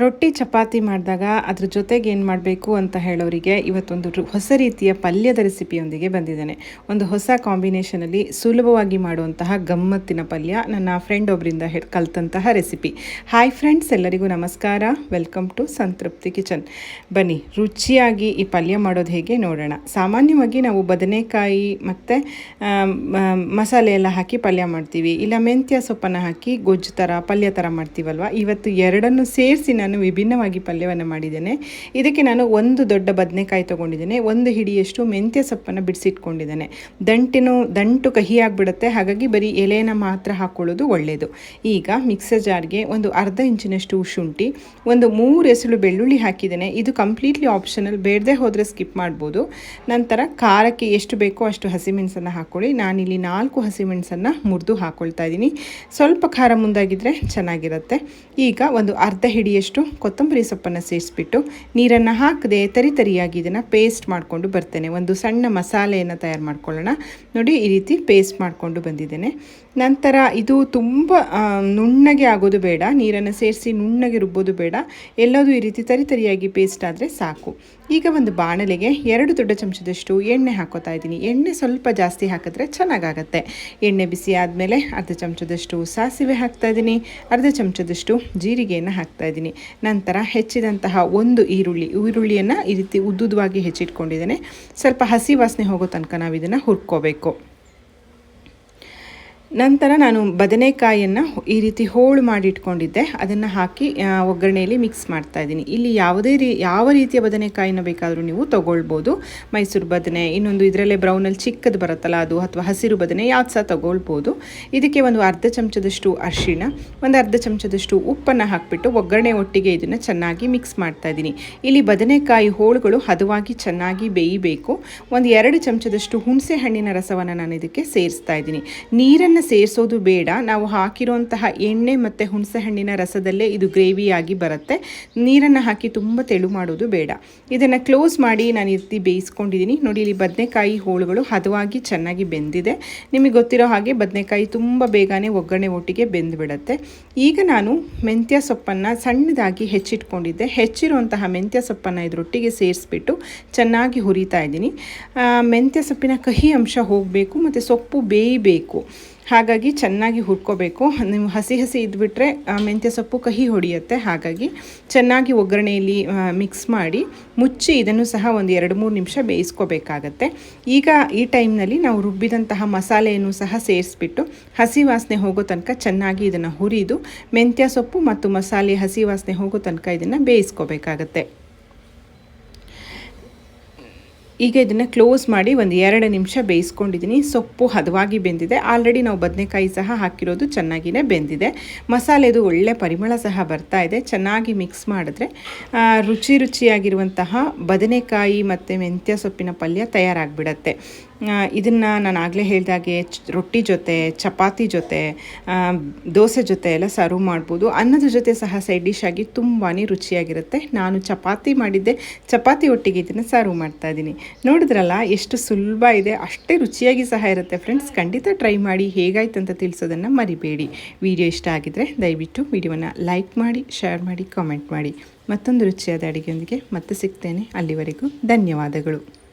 ರೊಟ್ಟಿ ಚಪಾತಿ ಮಾಡಿದಾಗ ಅದ್ರ ಜೊತೆಗೆ ಏನು ಮಾಡಬೇಕು ಅಂತ ಹೇಳೋರಿಗೆ ಇವತ್ತೊಂದು ಹೊಸ ರೀತಿಯ ಪಲ್ಯದ ರೆಸಿಪಿಯೊಂದಿಗೆ ಬಂದಿದ್ದೇನೆ. ಒಂದು ಹೊಸ ಕಾಂಬಿನೇಷನಲ್ಲಿ ಸುಲಭವಾಗಿ ಮಾಡುವಂತಹ ಗಮ್ಮತ್ತಿನ ಪಲ್ಯ ನನ್ನ ಫ್ರೆಂಡ್ ಒಬ್ಬರಿಂದ ಕಲ್ತಂತಹ ರೆಸಿಪಿ ಹಾಯ್ ಫ್ರೆಂಡ್ಸ್ ಎಲ್ಲರಿಗೂ ನಮಸ್ಕಾರ. Welcome to Santrupti kitchen. ಬನ್ನಿ, ರುಚಿಯಾಗಿ ಈ ಪಲ್ಯ ಮಾಡೋದು ಹೇಗೆ ನೋಡೋಣ. ಸಾಮಾನ್ಯವಾಗಿ ನಾವು ಬದನೆಕಾಯಿ ಮತ್ತು ಮಸಾಲೆ ಎಲ್ಲ ಹಾಕಿ ಪಲ್ಯ ಮಾಡ್ತೀವಿ. ಇಲ್ಲ ಮೆಂತ್ಯ ಸೊಪ್ಪನ್ನು ಹಾಕಿ ಗೊಜ್ಜು ಥರ ಪಲ್ಯ ಥರ ಮಾಡ್ತೀವಲ್ವ? ಇವತ್ತು ಎರಡನ್ನು ಸೇರಿಸಿ ನಾನು ವಿಭಿನ್ನವಾಗಿ ಪಲ್ಯವನ್ನು ಮಾಡಿದ್ದೇನೆ. ಇದಕ್ಕೆ ನಾನು ಒಂದು ದೊಡ್ಡ ಬದನೆಕಾಯಿ ತೊಗೊಂಡಿದ್ದೇನೆ. ಒಂದು ಹಿಡಿಯಷ್ಟು ಮೆಂತ್ಯ ಸೊಪ್ಪನ್ನು ಬಿಡಿಸಿಟ್ಕೊಂಡಿದ್ದೇನೆ. ದಂಟಿನ, ದಂಟು ಕಹಿ ಆಗಿಬಿಡುತ್ತೆ ಹಾಗಾಗಿ ಬರೀ ಎಲೆನ ಮಾತ್ರ ಹಾಕ್ಕೊಳ್ಳೋದು ಒಳ್ಳೆಯದು ಈಗ ಮಿಕ್ಸರ್ ಜಾರ್ಗೆ ಒಂದು ಅರ್ಧ ಇಂಚಿನಷ್ಟು ಶುಂಠಿ, ಒಂದು ಮೂರು ಎಸಳು ಬೆಳ್ಳುಳ್ಳಿ ಹಾಕಿದ್ದೇನೆ. ಇದು ಕಂಪ್ಲೀಟ್ಲಿ ಆಪ್ಷನಲ್. ಬೇಡದೆ ಹೋದರೆ ಸ್ಕಿಪ್ ಮಾಡ್ಬೋದು. ನಂತರ ಖಾರಕ್ಕೆ ಎಷ್ಟು ಬೇಕೋ ಅಷ್ಟು ಹಸಿಮೆಣಸನ್ನು ಹಾಕ್ಕೊಳ್ಳಿ ನಾನಿಲ್ಲಿ ನಾಲ್ಕು ಹಸಿಮೆಣಸನ್ನು ಮುರಿದು ಹಾಕ್ಕೊಳ್ತಾ ಇದ್ದೀನಿ. ಸ್ವಲ್ಪ ಖಾರ ಮುಂದಾಗಿದ್ದರೆ ಚೆನ್ನಾಗಿರುತ್ತೆ. ಈಗ ಒಂದು ಅರ್ಧ ಹಿಡಿಯಷ್ಟು ಕೊತ್ತಂಬರಿ ಸೊಪ್ಪನ್ನು ಸೇರಿಸ್ಬಿಟ್ಟು ನೀರನ್ನು ಹಾಕದೆ ತರಿ ತರಿಯಾಗಿ ಇದನ್ನು ಪೇಸ್ಟ್ ಮಾಡಿಕೊಂಡು ಬರ್ತೇನೆ. ಒಂದು ಸಣ್ಣ ಮಸಾಲೆಯನ್ನು ತಯಾರು ಮಾಡ್ಕೊಳ್ಳೋಣ. ನೋಡಿ ಈ ರೀತಿ ಪೇಸ್ಟ್ ಮಾಡಿಕೊಂಡು ಬಂದಿದ್ದೇನೆ. ನಂತರ ಇದು ತುಂಬ ನುಣ್ಣಗೆ ಆಗೋದು ಬೇಡ, ನೀರನ್ನು ಸೇರಿಸಿ ನುಣ್ಣಗೆ ರುಬ್ಬೋದು ಬೇಡ. ಎಲ್ಲದೂ ಈ ರೀತಿ ತರಿ ತರಿಯಾಗಿ ಪೇಸ್ಟ್ ಆದರೆ ಸಾಕು. ಈಗ ಒಂದು ಬಾಣಲೆಗೆ ಎರಡು ದೊಡ್ಡ ಚಮಚದಷ್ಟು ಎಣ್ಣೆ ಹಾಕೋತಾ ಇದ್ದೀನಿ. ಎಣ್ಣೆ ಸ್ವಲ್ಪ ಜಾಸ್ತಿ ಹಾಕಿದ್ರೆ ಚೆನ್ನಾಗಾಗತ್ತೆ. ಎಣ್ಣೆ ಬಿಸಿ ಆದಮೇಲೆ ಅರ್ಧ ಚಮಚದಷ್ಟು ಸಾಸಿವೆ ಹಾಕ್ತಾ ಇದ್ದೀನಿ. ಅರ್ಧ ಚಮಚದಷ್ಟು ಜೀರಿಗೆಯನ್ನು ಹಾಕ್ತಾ ಇದ್ದೀನಿ. ನಂತರ ಹೆಚ್ಚಿದಂತಹ ಒಂದು ಈರುಳ್ಳಿ. ಈರುಳ್ಳಿಯನ್ನು ಈ ರೀತಿ ಉದ್ದುದ್ದವಾಗಿ ಹೆಚ್ಚಿಟ್ಕೊಂಡಿದ್ದೇನೆ. ಸ್ವಲ್ಪ ಹಸಿ ವಾಸನೆ ಹೋಗೋ ತನಕ ನಾವು ಇದನ್ನು ಹುರ್ಕೋಬೇಕು. ನಂತರ ನಾನು ಬದನೆಕಾಯಿಯನ್ನು ಈ ರೀತಿ ಹೋಳು ಮಾಡಿ ಇಟ್ಕೊಂಡಿದ್ದೆ ಅದನ್ನು ಹಾಕಿ ಒಗ್ಗರಣೆಯಲ್ಲಿ ಮಿಕ್ಸ್ ಮಾಡ್ತಾ ಇದ್ದೀನಿ. ಇಲ್ಲಿ ಯಾವುದೇ ರೀ, ಯಾವ ರೀತಿಯ ಬದನೆಕಾಯಿನ ಬೇಕಾದರೂ ನೀವು ತೊಗೊಳ್ಬೋದು. ಮೈಸೂರು ಬದನೆ, ಇನ್ನೊಂದು ಇದರಲ್ಲೇ ಬ್ರೌನಲ್ಲಿ ಚಿಕ್ಕದು ಬರುತ್ತಲ್ಲ ಅದು, ಅಥವಾ ಹಸಿರು ಬದನೆ, ಯಾವ್ದು ಸಹ ತೊಗೊಳ್ಬೋದು. ಇದಕ್ಕೆ ಒಂದು ಅರ್ಧ ಚಮಚದಷ್ಟು ಅರಿಶಿಣ, ಒಂದು ಅರ್ಧ ಚಮಚದಷ್ಟು ಉಪ್ಪನ್ನು ಹಾಕಿಬಿಟ್ಟು ಒಗ್ಗರಣೆ ಒಟ್ಟಿಗೆ ಇದನ್ನು ಚೆನ್ನಾಗಿ ಮಿಕ್ಸ್ ಮಾಡ್ತಾ ಇದ್ದೀನಿ. ಇಲ್ಲಿ ಬದನೆಕಾಯಿ ಹೋಳುಗಳು ಹದವಾಗಿ ಚೆನ್ನಾಗಿ ಬೇಯಬೇಕು. ಒಂದು ಎರಡು ಚಮಚದಷ್ಟು ಹುಣಸೆ ಹಣ್ಣಿನ ರಸವನ್ನು ನಾನು ಇದಕ್ಕೆ ಸೇರಿಸ್ತಾ ಇದ್ದೀನಿ. ನೀರನ್ನು ಸೇರಿಸೋದು ಬೇಡ. ನಾವು ಹಾಕಿರೋಂತಹ ಎಣ್ಣೆ ಮತ್ತು ಹುಣಸೆಹಣ್ಣಿನ ರಸದಲ್ಲೇ ಇದು ಗ್ರೇವಿಯಾಗಿ ಬರುತ್ತೆ. ನೀರನ್ನು ಹಾಕಿ ತುಂಬ ತೆಳು ಮಾಡೋದು ಬೇಡ. ಇದನ್ನು ಕ್ಲೋಸ್ ಮಾಡಿ ನಾನು ಇರ್ತಿ ರೀತಿ ಬೇಯಿಸ್ಕೊಂಡಿದ್ದೀನಿ. ನೋಡಿ, ಇಲ್ಲಿ ಬದನೆಕಾಯಿ ಹೋಳುಗಳು ಹದವಾಗಿ ಚೆನ್ನಾಗಿ ಬೆಂದಿದೆ. ನಿಮಗೆ ಗೊತ್ತಿರೋ ಹಾಗೆ ಬದನೆಕಾಯಿ ತುಂಬ ಬೇಗನೆ ಒಗ್ಗರಣೆ ಒಟ್ಟಿಗೆ ಬೆಂದುಬಿಡುತ್ತೆ. ಈಗ ನಾನು ಮೆಂತ್ಯ ಸೊಪ್ಪನ್ನು ಸಣ್ಣದಾಗಿ ಹೆಚ್ಚಿಟ್ಕೊಂಡಿದ್ದೆ. ಹೆಚ್ಚಿರುವಂತಹ ಮೆಂತ್ಯ ಸೊಪ್ಪನ್ನು ಇದರೊಟ್ಟಿಗೆ ಸೇರಿಸ್ಬಿಟ್ಟು ಚೆನ್ನಾಗಿ ಹುರಿತಾ ಇದ್ದೀನಿ. ಮೆಂತ್ಯ ಸೊಪ್ಪಿನ ಕಹಿ ಅಂಶ ಹೋಗಬೇಕು, ಮತ್ತು ಸೊಪ್ಪು ಬೇಯಬೇಕು. ಹಾಗಾಗಿ ಚೆನ್ನಾಗಿ ಹುರ್ಕೋಬೇಕು. ನೀವು ಹಸಿ ಹಸಿ ಇದ್ಬಿಟ್ರೆ ಮೆಂತ್ಯ ಸೊಪ್ಪು ಕಹಿ ಹೊಡೆಯುತ್ತೆ. ಹಾಗಾಗಿ ಚೆನ್ನಾಗಿ ಒಗ್ಗರಣೆಯಲ್ಲಿ ಮಿಕ್ಸ್ ಮಾಡಿ ಮುಚ್ಚಿ ಇದನ್ನು ಸಹ ಒಂದು ಎರಡು ಮೂರು ನಿಮಿಷ ಬೇಯಿಸ್ಕೋಬೇಕಾಗತ್ತೆ. ಈಗ ಈ ಟೈಮ್ನಲ್ಲಿ ನಾವು ರುಬ್ಬಿದಂತಹ ಮಸಾಲೆಯನ್ನು ಸಹ ಸೇರಿಸ್ಬಿಟ್ಟು ಹಸಿ ವಾಸನೆ ಹೋಗೋ ತನಕ ಚೆನ್ನಾಗಿ ಇದನ್ನು ಹುರಿದು, ಮೆಂತ್ಯ ಸೊಪ್ಪು ಮತ್ತು ಮಸಾಲೆ ಹಸಿ ವಾಸನೆ ಹೋಗೋ ತನಕ ಇದನ್ನು ಬೇಯಿಸ್ಕೋಬೇಕಾಗತ್ತೆ. ಈಗ ಇದನ್ನು ಕ್ಲೋಸ್ ಮಾಡಿ ಒಂದು ಎರಡು ನಿಮಿಷ ಬೇಯಿಸ್ಕೊಂಡಿದ್ದೀನಿ ಸೊಪ್ಪು ಹದವಾಗಿ ಬೆಂದಿದೆ. ಆಲ್ರೆಡಿ ನಾವು ಬದನೆಕಾಯಿ ಸಹ ಹಾಕಿರೋದು ಚೆನ್ನಾಗಿಯೇ ಬೆಂದಿದೆ. ಮಸಾಲೆದು ಒಳ್ಳೆ ಪರಿಮಳ ಸಹ ಬರ್ತಾ ಇದೆ. ಚೆನ್ನಾಗಿ ಮಿಕ್ಸ್ ಮಾಡಿದ್ರೆ ರುಚಿ ರುಚಿಯಾಗಿರುವಂತಹ ಬದನೆಕಾಯಿ ಮತ್ತು ಮೆಂತ್ಯ ಸೊಪ್ಪಿನ ಪಲ್ಯ ತಯಾರಾಗಿಬಿಡತ್ತೆ. ಇದನ್ನು ನಾನು ಆಗಲೇ ಹೇಳಿದಾಗೆ ರೊಟ್ಟಿ ಜೊತೆ, ಚಪಾತಿ ಜೊತೆ ದೋಸೆ ಜೊತೆ ಎಲ್ಲ ಸರ್ವ್ ಮಾಡ್ಬೋದು. ಅನ್ನದ ಜೊತೆ ಸಹ ಸೈಡ್ ಡಿಶ್ ಆಗಿ ತುಂಬಾ ರುಚಿಯಾಗಿರುತ್ತೆ. ನಾನು ಚಪಾತಿ ಮಾಡಿದ್ದೆ. ಚಪಾತಿ ಒಟ್ಟಿಗೆ ಇದನ್ನು ಸರ್ವ್ ಮಾಡ್ತಾ ಇದ್ದೀನಿ. ನೋಡಿದ್ರಲ್ಲ, ಎಷ್ಟು ಸುಲಭ ಇದೆ. ಅಷ್ಟೇ ರುಚಿಯಾಗಿ ಸಹ ಇರುತ್ತೆ ಫ್ರೆಂಡ್ಸ್ ಖಂಡಿತ ಟ್ರೈ ಮಾಡಿ ಹೇಗಾಯ್ತು ಅಂತ ತಿಳಿಸೋದನ್ನು ಮರಿಬೇಡಿ. ವಿಡಿಯೋ ಇಷ್ಟ ಆಗಿದ್ರೆ ದಯವಿಟ್ಟು ವಿಡಿಯೋವನ್ನು ಲೈಕ್ ಮಾಡಿ ಶೇರ್ ಮಾಡಿ ಕಾಮೆಂಟ್ ಮಾಡಿ. ಮತ್ತೊಂದು ರುಚಿಯಾದ ಅಡುಗೆಯೊಂದಿಗೆ ಮತ್ತೆ ಸಿಗ್ತೇನೆ. ಅಲ್ಲಿವರೆಗೂ ಧನ್ಯವಾದಗಳು.